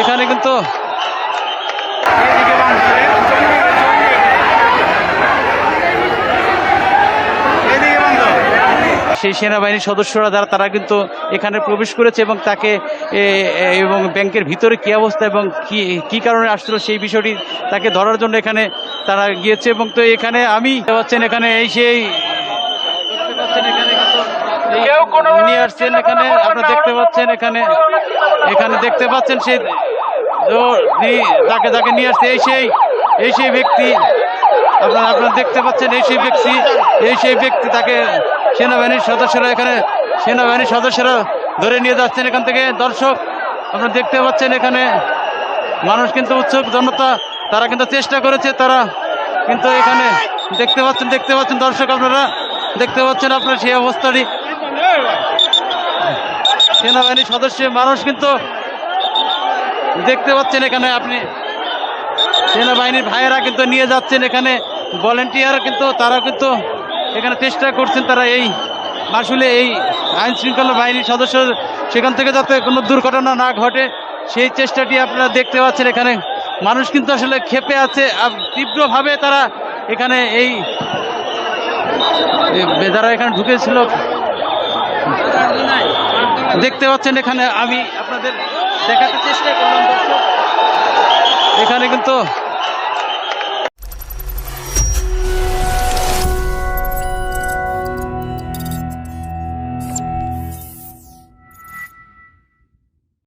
এখানে কিন্তু সেই সেনাবাহিনীর সদস্যরা যারা, তারা কিন্তু এখানে প্রবেশ করেছে এবং তাকে এবং ব্যাংকের ভিতরে কি অবস্থা এবং কি কি কারণে আসছিল সেই বিষয়টি তাকে ধরার জন্য এখানে তারা গিয়েছে এবং তো এখানে আমি পাচ্ছেন, এখানে এই সেই দেখতে পাচ্ছেন এখানে নিয়ে আসছেন এখানে আপনারা দেখতে পাচ্ছেন এখানে এখানে দেখতে পাচ্ছেন সেই নি- যাকে যাকে নিয়ে আসছে এই সেই এই সেই ব্যক্তি। আপনারা আপনারা দেখতে পাচ্ছেন এই সেই ব্যক্তি এই সেই ব্যক্তি তাকে সেনাবাহিনীর সদস্যরা এখানে সেনাবাহিনীর সদস্যরা ধরে নিয়ে যাচ্ছেন এখান থেকে। দর্শক আপনারা দেখতে পাচ্ছেন এখানে মানুষ কিন্তু উৎসুক জনতা তারা কিন্তু চেষ্টা করেছে তারা কিন্তু এখানে দেখতে পাচ্ছেন দেখতে পাচ্ছেন দর্শক আপনারা দেখতে পাচ্ছেন আপনার সেই অবস্থাটি। সেনাবাহিনীর সদস্য মানুষ কিন্তু দেখতে পাচ্ছেন এখানে আপনি। সেনাবাহিনীর ভাইয়েরা কিন্তু নিয়ে যাচ্ছেন এখানে। ভলেন্টিয়ার কিন্তু তারা কিন্তু এখানে চেষ্টা করছেন তারা এই আসলে এই আইন শৃঙ্খলা বাহিনীর সদস্য সেখান থেকে যাতে কোনো দুর্ঘটনা না ঘটে, সেই চেষ্টাটি আপনারা দেখতে পাচ্ছেন এখানে। মানুষ কিন্তু আসলে ক্ষেপে আছে আব- তীব্রভাবে তারা এখানে এই যারা এখানে ঢুকেছিল। দেখতে পাচ্ছেন এখানে আমি আপনাদের দেখাতে চেষ্টা করলাম এখানে কিন্তু